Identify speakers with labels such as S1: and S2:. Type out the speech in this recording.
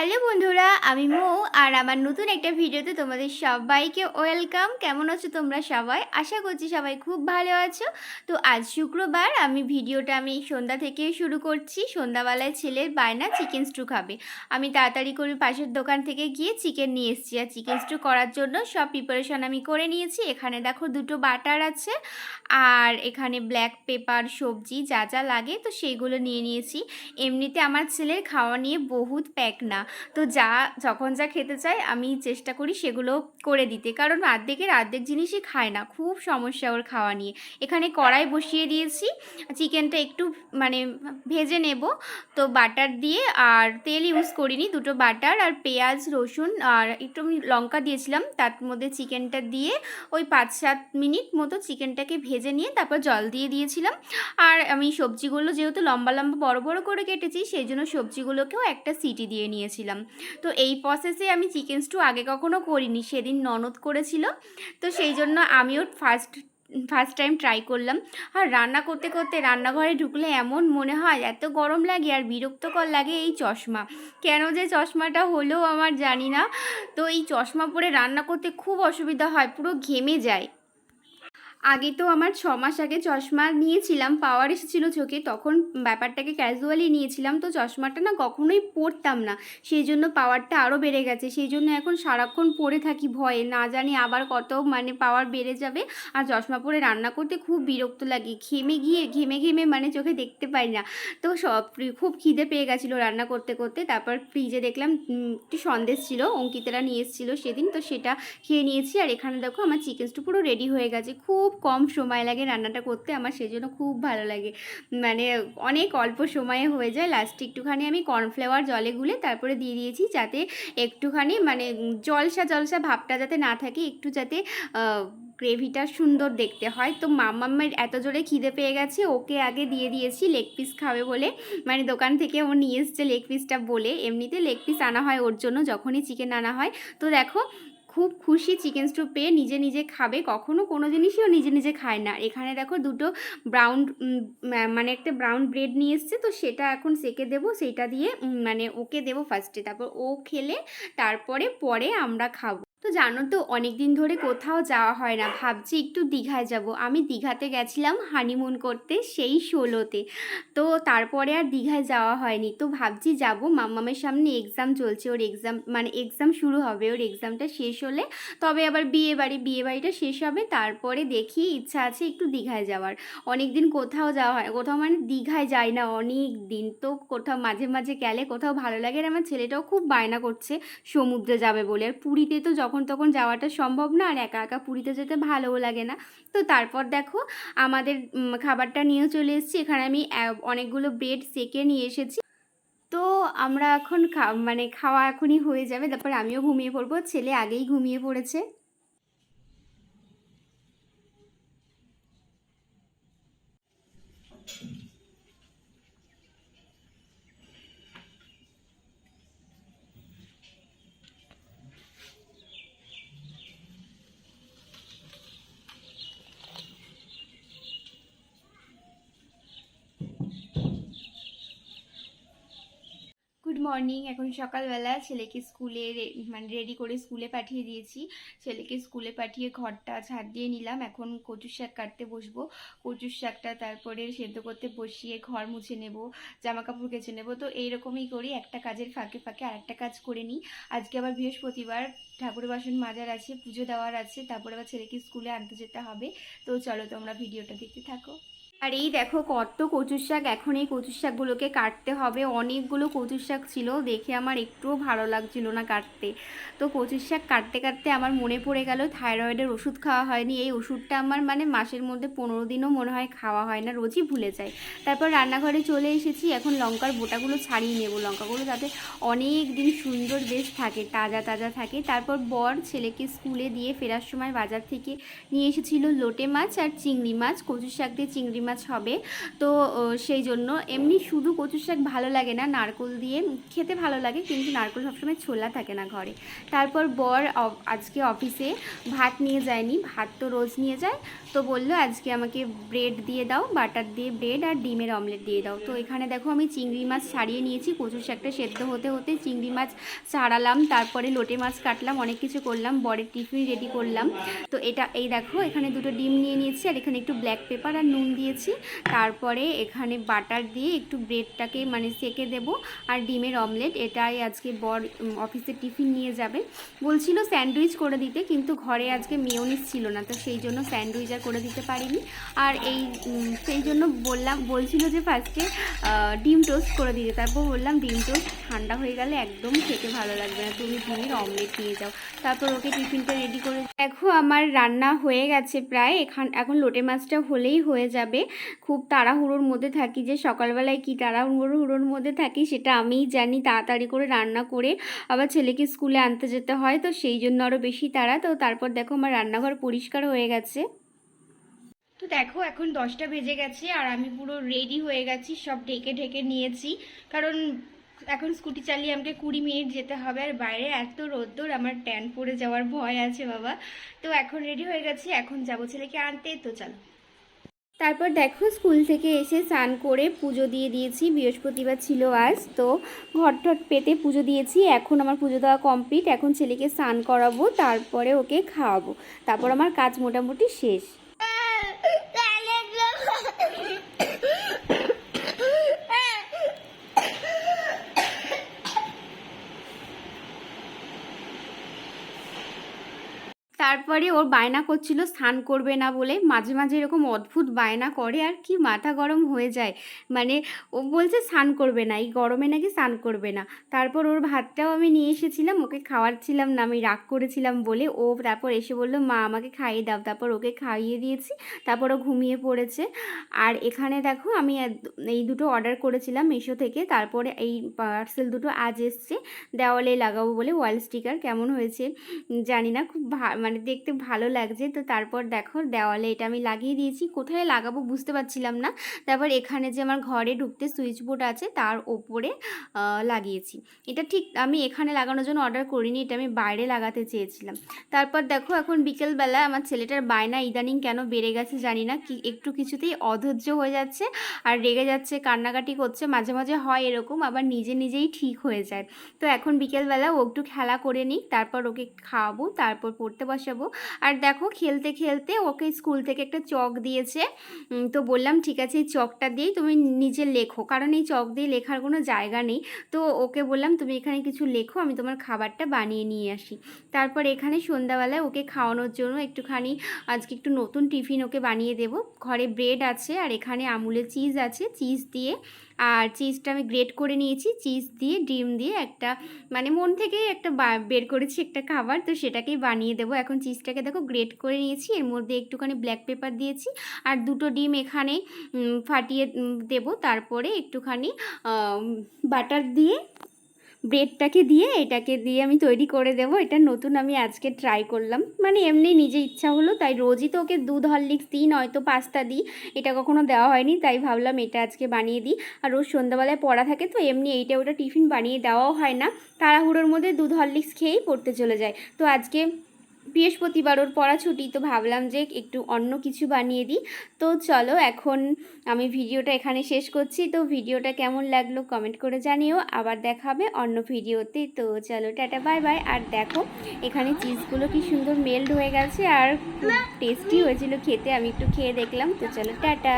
S1: Hello বন্ধুরা, আমি মৌ আর আমার নতুন একটা ভিডিওতে তোমাদের সবাইকে ওয়েলকাম। কেমন আছো তোমরা সবাই? আশা করছি সবাই খুব ভালো আছো। তো আজ শুক্রবার, আমি ভিডিওটা আমি সন্ধ্যা থেকে শুরু করছি। সন্ধ্যাবেলায় ছেলের বায়না চিকেন স্টু খাবে। আমি তাড়াতাড়ি করে পাশের দোকান থেকে গিয়ে চিকেন নিয়ে এসেছি। আর চিকেন স্টু করার জন্য সব প্রিপারেশন আমি করে নিয়েছি। এখানে দেখো দুটো বাটার আছে আর এখানে ব্ল্যাক পেপার সবজি যা যা লাগে, তো সেইগুলো নিয়ে নিয়েছি। এমনিতে আমার ছেলের খাওয়া নিয়ে বহুত প্যাক না তো যা, যখন যা খেতে চায় আমি চেষ্টা করি সেগুলো করে দিতে। কারণ অর্ধেকের অর্ধেক জিনিসই খায় না, খুব সমস্যা ওর খাওয়া নিয়ে। এখানে কড়াই বসিয়ে দিয়েছি, চিকেনটা একটু মানে ভেজে নেব। তো বাটার দিয়ে, আর তেল ইউজ করিনি, দুটো বাটার আর পেঁয়াজ, রসুন, আর একটু আমি লঙ্কা দিয়েছিলাম। তার মধ্যে চিকেনটা দিয়ে ওই পাঁচ সাত মিনিট মতো চিকেনটাকে ভেজে নিয়ে তারপর জল দিয়ে দিয়েছিলাম। আর আমি সবজিগুলো যেহেতু লম্বা লম্বা বড় বড় করে কেটেছি, সেই জন্য সবজিগুলোকেও একটা সিটি দিয়ে নিয়েছিলাম তো এই প্রসেসে আমি চিকেন স্টু আগে কখনো করিনি, সেদিন ননদ করেছিল। তো সেই জন্য আমিও ফার্স্ট ফার্স্ট টাইম ট্রাই করলাম। আর রান্না করতে করতে রান্নাঘরে ঢুকলে এমন মনে হয়, এত গরম লাগে আর বিরক্তকর লাগে এই চশমা। কেন যে চশমাটা হলো আমার জানি না। তো এই চশমা পরে রান্না করতে খুব অসুবিধা হয়, পুরো ঘেমে যায়। আগে তো আমার ছ মাস আগে চশমা নিয়েছিলাম, পাওয়ার এসেছিল চোখে, তখন ব্যাপারটাকে ক্যাজুয়ালি নিয়েছিলাম, তো চশমাটা না কখনোই পরতাম না। সেই জন্য পাওয়ারটা আরও বেড়ে গেছে, সেই জন্য এখন সারাক্ষণ পরে থাকি ভয়ে, না জানি আবার কত মানে পাওয়ার বেড়ে যাবে। আর চশমা পরে রান্না করতে খুব বিরক্ত লাগে, ঘেমে গিয়ে, ঘেমে ঘেমে মানে চোখে দেখতে পাই না। তো সব খুব খিদে পেয়ে গেছিল রান্না করতে করতে, তারপর ফ্রিজে দেখলাম একটু সন্দেশ ছিল, অঙ্কিতারা নিয়ে এসেছিল সেদিন, তো সেটা খেয়ে নিয়েছি। আর এখানে দেখো আমার চিকেন স্টু পুরো রেডি হয়ে গেছে, খুব কম সময় লাগে রান্নাটা করতে, আমার সেজন্য খুব ভালো লাগে। মানে অনেক অল্প সময়ে হয়ে যায় লাস্টে একটুখানি আমি কর্নফ্লাওয়ার জলে গুলে তারপরে দিয়ে দিয়েছি যাতে একটুখানি মানে জলসা জলসা ভাবটা যাতে না থাকে, একটু যাতে গ্রেভিটা সুন্দর দেখতে হয়। তো মাম্মামের এত জোরে খিদে পেয়ে গেছে, ওকে আগে দিয়ে দিয়েছি লেগ পিস খাবে বলে। মানে দোকান থেকে ও নিয়ে এসছে লেগ পিসটা বলে। এমনিতে লেগ পিস আনা হয় ওর জন্য, যখনই চিকেন আনা হয়। তো দেখো খুব খুশি চিকেন স্টু পেয়ে নিজে নিজে খাবে, কখনো কোনো জিনিসই ও নিজে নিজে খায় না। এখানে দেখো দুটো ব্রাউন মানে একটা ব্রাউন ব্রেড নিয়ে এসছে, তো সেটা এখন সেকে দেব, সেইটা দিয়ে মানে ওকে দেব ফার্স্টে তারপর ও খেলে, তারপরে পরে আমরা খাব। তো জানো তো অনেক দিন ধরে কোথাও যাওয়া হয় না। ভাবছি একটু দীঘায় যাব। আমি দীঘাতে গেছিলাম হানিমুন করতে সেই ষোলোতে। তো তারপরে আর দীঘায় যাওয়া হয়নি। তো ভাবছি যাব। মাম্মামের সামনে এক্সাম চলছে। ওর এক্সাম মানে এক্সাম শুরু হবে। ওর এক্সামটা শেষ হলে তবে আবার বিয়ে বাড়ি, বিয়ে বাড়িটা শেষ হবে। তারপরে দেখি ইচ্ছা আছে একটু দীঘায় যাওয়ার। অনেক দিন কোথাও যাওয়া হয়। কোথাও মানে দীঘায় যাই না অনেক দিন তো কোথাও মাঝে মাঝে গেলে কোথাও ভালো লাগে আর আমার ছেলেটাও খুব বায়না করছে, সমুদ্রে যাবে বলে। আর পুরীতে তো যখন তখন যাওয়াটা সম্ভব না আর একা একা পুরীতে যেতে ভালোও লাগে না। তো তারপর দেখো আমাদের খাবারটা নিয়ে চলে এসেছি। এখানে আমি অনেকগুলো ব্রেড সেকে নিয়ে এসেছি। তো আমরা এখন মানে খাওয়া এখনই হয়ে যাবে। তারপর আমিও ঘুমিয়ে পড়ব। ছেলে আগেই ঘুমিয়ে পড়েছে। মর্নিং এখন সকালবেলা ছেলেকে স্কুলে মানে রেডি করে স্কুলে পাঠিয়ে দিয়েছি। ছেলেকে স্কুলে পাঠিয়ে ঘরটা ঝাড় দিয়ে নিলাম। এখন কচুর শাক কাটতে বসবো। কচুর শাকটা তারপরে সেদ্ধ করতে বসিয়ে ঘর মুছে নেব জামা কাপড় কেচে নেব। তো এইরকমই করি, একটা কাজের ফাঁকে ফাঁকে আরেকটা কাজ করে নিই। আজকে আবার বৃহস্পতিবার ঠাকুরের বাসন মাজার আছে, পুজো দেওয়ার আছে, তারপরে আবার ছেলেকে স্কুলে আনতে যেতে হবে। তো চলো তোমরা ভিডিওটা দেখতে থাকো। আর এই দেখো কত কচুর শাক, এখন এই কচুর শাকগুলোকে কাটতে হবে। অনেকগুলো কচুর শাক ছিল, দেখে আমার একটুও ভালো লাগছিল না কাটতে। তো কচুর শাক কাটতে কাটতে আমার মনে পড়ে গেল, থাইরয়েডের ওষুধ খাওয়া হয়নি। এই ওষুধটা আমার মানে মাসের মধ্যে পনেরো দিনও মনে হয় খাওয়া হয় না, রোজই ভুলে যায়। তারপর রান্নাঘরে চলে এসেছি, এখন লঙ্কার বোটাগুলো ছাড়িয়ে নেব। লঙ্কাগুলো যাতে অনেক দিন সুন্দর বেশ থাকে, তাজা তাজা থাকে। তারপর বর ছেলেকে স্কুলে দিয়ে ফেরার সময় বাজার থেকে নিয়ে এসেছিল লোটে মাছ আর চিংড়ি মাছ। কচুর শাক দিয়ে চিংড়ি মাছ মাছ হবে। তো সেই জন্য এমনি শুধু কচু শাক ভালো লাগে না, নারকোল দিয়ে। খেতে ভালো লাগে, কিন্তু নারকোল সবসময় ছোলা থাকে না ঘরে। তারপর বর আজকে অফিসে ভাত নিয়ে যায়নি, ভাত তো রোজ নিয়ে যায়। তো বলল, আজকে আমাকে ব্রেড দিয়ে দাও, বাটার দিয়ে ব্রেড আর ডিমের অমলেট দিয়ে দাও। তো এখানে দেখো আমি চিংড়ি মাছ ছাড়িয়ে নিয়েছি কচু শাকটা সেদ্ধ হতে হতে চিংড়ি মাছ ছাড়ালাম, তারপরে লোটে মাছ কাটলাম, অনেক কিছু করলাম, বরের টিফিন রেডি করলাম। তো এটা, এই দেখো, এখানে দুটো ডিম নিয়ে নিয়েছি, আর এখানে একটু ব্ল্যাক পেপার আর নুন দিয়েছি। তারপরে এখানে বাটার দিয়ে একটু ব্রেডটাকে মানে সেকে দেব আর ডিমের অমলেট। এটাই আজকে বর অফিসে টিফিন নিয়ে যাবে। বলছিল স্যান্ডউইচ করে দিতে, কিন্তু ঘরে আজকে মেয়নিস ছিল না, তো সেই জন্য স্যান্ডউইচ আর করে দিতে পারিনি। আর এই সেই জন্য বললাম, বলছিল যে ফার্স্টে ডিম টোস্ট করে দিতে। তারপর বললাম, ডিম টোস্ট ঠান্ডা হয়ে গেলে একদম খেতে ভালো লাগবে না, তুমি ডিমের অমলেট নিয়ে যাও। তারপর ওকে টিফিনটা রেডি করে দেখো, আমার রান্না হয়ে গেছে প্রায়। এখান, এখন লোটে মাছটা হলেই হয়ে যাবে। খুব তাড়াহুড়োর মধ্যে থাকি যে সকালবেলায় কি তাড়াহুড়োর মধ্যে থাকি সেটা আমিই জানি, তাড়াতাড়ি করে রান্না করে আবার ছেলেকে স্কুলে আনতে যেতে হয়, তো সেই জন্য আরও বেশি তাড়া। তো তারপর দেখো আমার রান্নাঘর পরিষ্কার হয়ে গেছে। তো দেখো এখন দশটা বেজে গেছে আর আমি পুরো রেডি হয়ে গেছি, সব ঢেকে ঢেকে নিয়েছি। কারণ এখন স্কুটি চালিয়ে আমাকে কুড়ি মিনিট যেতে হবে আর বাইরে এত রোদ্দুর, আমার ট্যান পড়ে যাওয়ার ভয় আছে বাবা। তো এখন রেডি হয়ে গেছি, এখন যাব ছেলেকে আনতে, তো চলো। তারপর দেখো স্কুল থেকে এসে স্নান করে পুজো দিয়ে দিয়েছি, বৃহস্পতিবার ছিল আজ, তো ঘর ঠট পেতে পুজো দিয়েছি, এখন আমার পুজো দেওয়া কমপ্লিট এখন ছেলেকে স্নান করাবো, তারপরে ওকে খাওয়াবো, তারপর আমার কাজ মোটামুটি শেষ। তারপরে ওর বায়না করছিল, স্নান করবে না বলে। মাঝে মাঝে এরকম অদ্ভুত বায়না করে আর কি মাথা গরম হয়ে যায়। মানে ও বলছে, স্নান করবে না, এই গরমে নাকি স্নান করবে না। তারপর ওর ভাতটাও আমি নিয়ে এসেছিলাম, ওকে খাওয়াচ্ছিলাম না, আমি রাগ করেছিলাম বলে। ও তারপর এসে বলল, মা, আমাকে খাইয়ে দাও। তারপর ওকে খাইয়ে দিয়েছি, তারপর ও ঘুমিয়ে পড়েছে। আর এখানে দেখো, আমি এই দুটো অর্ডার করেছিলাম মিশো থেকে, তারপরে এই পার্সেল দুটো আজ এসছে, দেওয়ালে লাগাবো বলে ওয়াল স্টিকার কেমন হয়েছে জানি না, খুব মানে দেখতে ভালো লাগছে। তো তারপর দেখো দেওয়ালে এটা আমি লাগিয়ে দিয়েছি। কোথায় লাগাবো বুঝতে পারছিলাম না। তারপর এখানে যে আমার ঘরে ঢুকতে সুইচ বোর্ড আছে তার ওপরে লাগিয়েছি। এটা ঠিক আমি এখানে লাগানোর জন্য অর্ডার করিনি, এটা আমি বাইরে লাগাতে চেয়েছিলাম। তারপর দেখো এখন বিকেলবেলা আমার ছেলেটার বায়না ইদানিং কেন বেড়ে গেছে জানি না। কি, একটু কিছুতেই অধৈর্য হয়ে যাচ্ছে আর রেগে যাচ্ছে, কান্নাকাটি করছে, মাঝে মাঝে হয় এরকম, আবার নিজে নিজেই ঠিক হয়ে যায়। তো এখন বিকেলবেলা ও একটু খেলা করে নিই তারপর ওকে খাওয়াবো, তারপর পড়তে বসাবো। আর দেখো খেলতে খেলতে ওকে স্কুল থেকে একটা চক দিয়েছে। তো বললাম, ঠিক আছে, এই চকটা দিয়েই তুমি নিজে লেখো। কারণ এই চক দিয়ে লেখার কোনো জায়গা নেই। তো ওকে বললাম, তুমি এখানে কিছু লেখো, আমি তোমার খাবারটা বানিয়ে নিয়ে আসি। তারপর এখানে সন্ধ্যাবেলায় ওকে খাওয়ানোর জন্য একটুখানি, আজকে একটু নতুন টিফিন ওকে বানিয়ে দেবো। ঘরে ব্রেড আছে আর এখানে আমুলের চিজ আছে। চিজ দিয়ে আর চিজটা আমি গ্রেট করে নিয়েছি। চিজ দিয়ে, ডিম দিয়ে একটা মানে মন থেকেই একটা বের করেছি একটা খাবার। তো সেটাকেই বানিয়ে দেবো। এখন চিজটাকে দেখো গ্রেট করে নিয়েছি। এর মধ্যে একটুখানি ব্ল্যাক পেপার দিয়েছি। আর দুটো ডিম এখানে ফাটিয়ে দেবো। তারপরে একটুখানি বাটার দিয়ে ব্রেডটাকে দিয়ে এটাকে দিয়ে আমি তৈরি করে দেবো। এটা নতুন আমি আজকে ট্রাই করলাম। মানে এমনি নিজে ইচ্ছা হলো, তাই রোজই তো ওকে দুধ, হরলিক্স দিই, নয়তো পাস্তা দিই। এটা কখনো দেওয়া হয়নি, তাই ভাবলাম এটা আজকে বানিয়ে দিই। আর রোজ সন্ধ্যাবেলায় পড়া থাকে তো, এমনি এইটা ওটা টিফিন বানিয়ে দেওয়াও হয় না। তাড়াহুড়োর মধ্যে দুধ, হরলিক্স খেয়েই পড়তে চলে যায়। তো আজকে বৃহস্পতিবার ওর পড়া ছুটি, তো ভাবলাম যে একটু অন্য কিছু বানিয়ে দিই। তো চলো এখন আমি ভিডিওটা এখানে শেষ করছি। তো ভিডিওটা কেমন লাগল কমেন্ট করে জানিও। আবার দেখাবে অন্য ভিডিওতে। তো চলো টাটা, বাই বাই। আর দেখো, এখানে চিজগুলো কি সুন্দর মেল্ট হয়ে গেছে আর খুব টেস্টি হয়েছিল খেতে। আমি একটু খেয়ে দেখলাম। তো চলো টাটা।